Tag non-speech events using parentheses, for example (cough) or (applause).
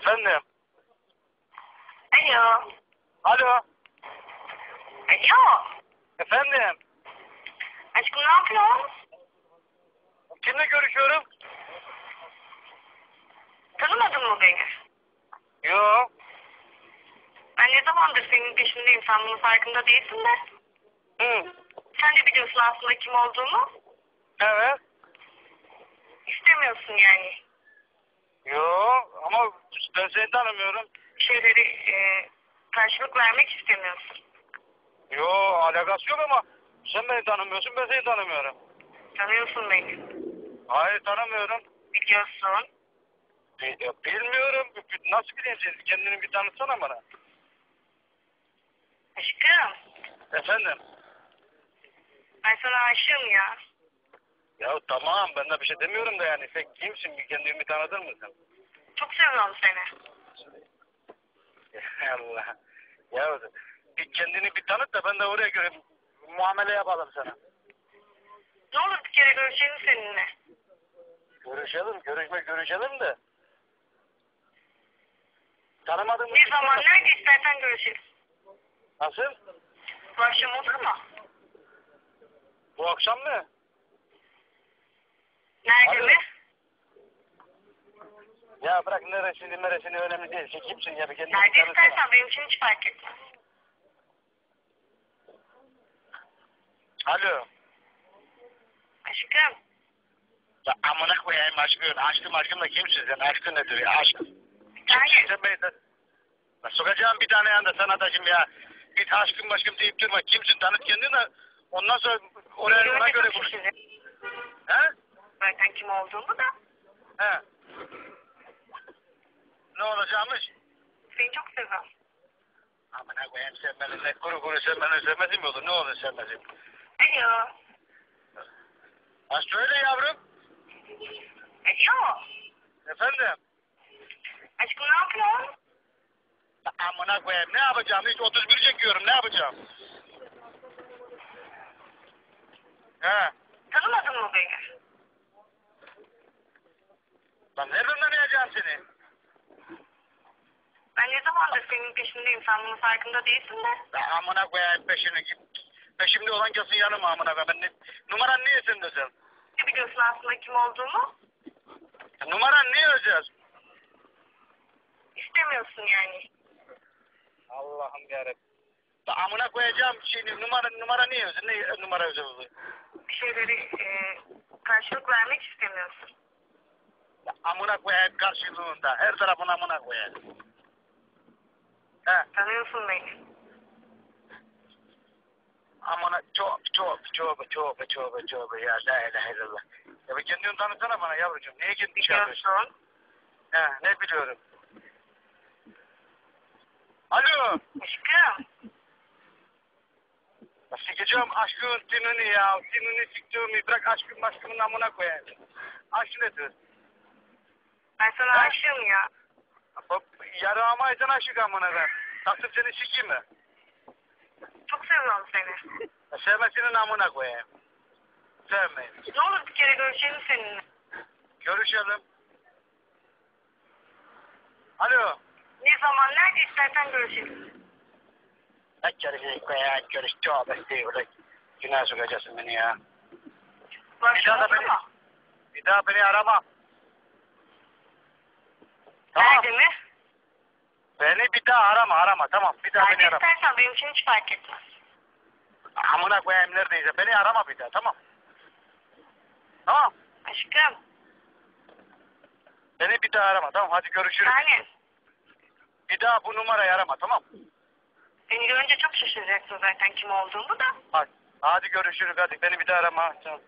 Efendim? Alo. Alo? Alo. Efendim? Aşkım ne yapıyorsun? Kimle görüşüyorum? Tanımadın mı beni? Yo. Ben ne zamandır senin peşindeyim. Sen bunun farkında değilsin de. Hı. Sen de biliyorsun aslında kim olduğumu. Evet. İstemiyorsun yani. Ben seni tanımıyorum. Şeyleri e, karşılık vermek istemiyorsun. Yo alakası yok ama sen beni tanımıyorsun ben seni tanımıyorum. Tanıyorsun beni. Hayır tanımıyorum. Biliyorsun. Bi- ya Bilmiyorum. Nasıl bileyim seni? Kendini bir tanıtsana bana. Aşkım. Efendim? Ben sana aşığım ya. Ya tamam ben de bir şey demiyorum da yani sen kimsin? Bir kendini bir tanıtır mısın? Çok seviyorum seni. Ya (laughs) Allah. Ya bir kendini bir tanıt da ben de oraya göre muamele yapalım sana. Ne olur bir kere görüşelim seninle. Görüşelim, görüşme görüşelim de. Tanımadığımız Ne zaman nerede istersen görüşelim. Nasıl? Bu akşam olur mu? Bu akşam mı? Nerede Hadi. mi? Ya bırak neresini neresini önemli değil. Sen kimsin ya bir kendini Nerede tanıtsana. istersen benim için hiç fark etmez. Alo. Aşkım. Ya amına koyayım aşkın. Aşkım aşkım da kimsin sen? Aşkın nedir ya? Aşk. Hayır. Sen beni de... Ya sokacağım bir tane yanda sana da şimdi ya. Bir aşkım aşkım deyip durma. Kimsin? Tanıt kendini de ondan sonra oraya ona göre konuş. He? Zaten kim olduğumu da. He. Ne olacakmış? Seviyorum. Amına koyayım sevmeli. Ne kuru kuru sevmeli sevmedi mi olur? Ne olur sevmedi? Alo. Ha söyle yavrum. Alo. Efendim? Aşkım ne yapıyorsun? Ya Amına koyayım ne yapacağım? Hiç 31 çekiyorum ne yapacağım? He. Tanımadın mı beni? Lan nereden tanıyacağım seni? Zamandır senin peşindeyim. Sen bunun farkında değilsin de. Ya amına koyayım peşini git. Peşimde olan kesin yanıma amına koyayım. Ben ne, numaran niye sende sen? Ne biliyorsun aslında kim olduğumu? Numaran niye özel? İstemiyorsun yani. Allah'ım yarabbim. Ya amına koyacağım şimdi numara numara niye özel? Ne numara özel oluyor? Bir şeyleri e, karşılık vermek istemiyorsun. Ya amına koyayım karşılığında. Her tarafına amına koyayım. He. Tanıyorsun beni. Amına çok çok çok çok çok çok ya la ilahe illallah. Ya bir kendini tanıtsana bana yavrucuğum. Niye kendini şey yapıyorsun? He ne biliyorum. Alo. Aşkım. Sikeceğim aşkın tinini ya. Tinini sikeceğimi bırak aşkın aşkımın amına koyayım. Aşk nedir? Ben sana aşığım ya. Yarağıma eden aşık amına ben. Taktım seni sikeyim mi? Çok seviyorum seni. Ya Sevmesinin amına koyayım. Sevmeyin. Ne olur bir kere görüşelim seninle. Görüşelim. Alo. Ne zaman nerede istersen görüşelim. Kaç kere şey koyayım görüş. Tövbe estağfurullah. Günah sokacaksın beni ya. Akşam daha da beni- mu? Bir daha beni arama. Tamam. Nerede mi? Beni bir daha arama arama tamam. Bir daha Nerede beni arama. istersen benim için hiç fark etmez. Amına koyayım neredeyse. Beni arama bir daha tamam. Tamam. Aşkım. Beni bir daha arama tamam. Hadi görüşürüz. Yani Bir daha bu numarayı arama tamam. beni görünce çok şaşıracaksın zaten kim olduğumu da. Hadi, hadi görüşürüz hadi. Beni bir daha arama. Tamam.